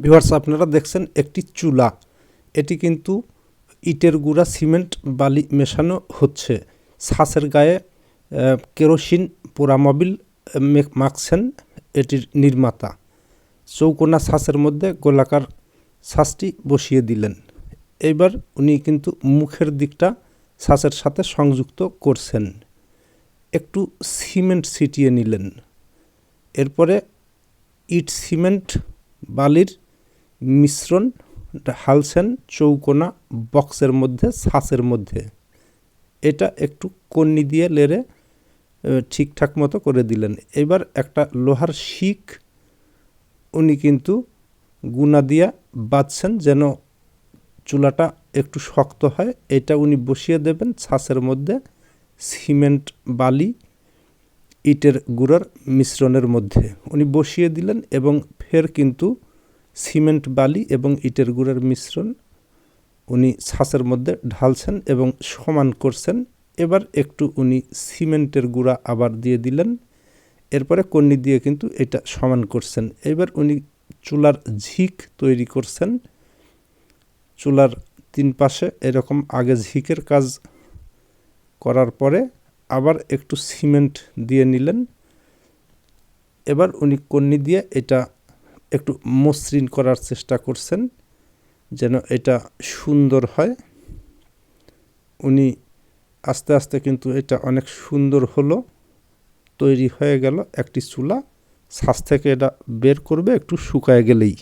Viewers আপনারা দেখছেন একটি চুলা। এটি কিন্তু ইটের গুঁড়া, সিমেন্ট, বালি মেশানো হচ্ছে। ছাঁচের গায়ে কেরোসিন, পোড়ামবিল মাখছেন এটির নির্মাতা। চৌকোনা ছাঁচের মধ্যে গোলাকার ছাঁচটি বসিয়ে দিলেন। এবার উনি কিন্তু মুখের দিকটা ছাঁচের সাথে সংযুক্ত করছেন। একটু সিমেন্ট ছিটিয়ে নিলেন। এরপরে ইট, সিমেন্ট, বালির মিশ্রণ ঢালছেন চৌকোনা বক্সের মধ্যে ছাঁচের মধ্যে। এটা একটু কন্নি দিয়ে লেড়ে ঠিকঠাক মতো করে দিলেন। এবার একটা লোহার শিখ উনি কিন্তু গুনা দিয়া বাঁধছেন যেন চুলাটা একটু শক্ত হয়। এটা উনি বসিয়ে দেবেন ছাঁচের মধ্যে, সিমেন্ট, বালি, ইটের গুঁড়ার মিশ্রণের মধ্যে। উনি বসিয়ে দিলেন এবং ফের কিন্তু সিমেন্ট বালি এবং ইটের গুঁড়ার মিশ্রণ উনি ছাঁচের মধ্যে ঢালছেন এবং সমান করছেন। এবার একটু উনি সিমেন্টের গুঁড়া আবার দিয়ে দিলেন। এরপরে কন্নি দিয়ে কিন্তু এটা সমান করছেন। এবার উনি চুলার ঝিক তৈরি করছেন। চুলার তিন পাশে এরকম আগে ঝিকের কাজ করার পরে আবার একটু সিমেন্ট দিয়ে নিলেন। এবার উনি কন্নি দিয়ে এটা একটু মসৃণ করার চেষ্টা করছেন, যেন এটা সুন্দর হয়। উনি আস্তে আস্তে কিন্তু এটা অনেক সুন্দর হলো, তৈরি হয়ে গেল একটি চুলা। ছাঁচ থেকে এটা বের করবে, একটু শুকায় গেলেই।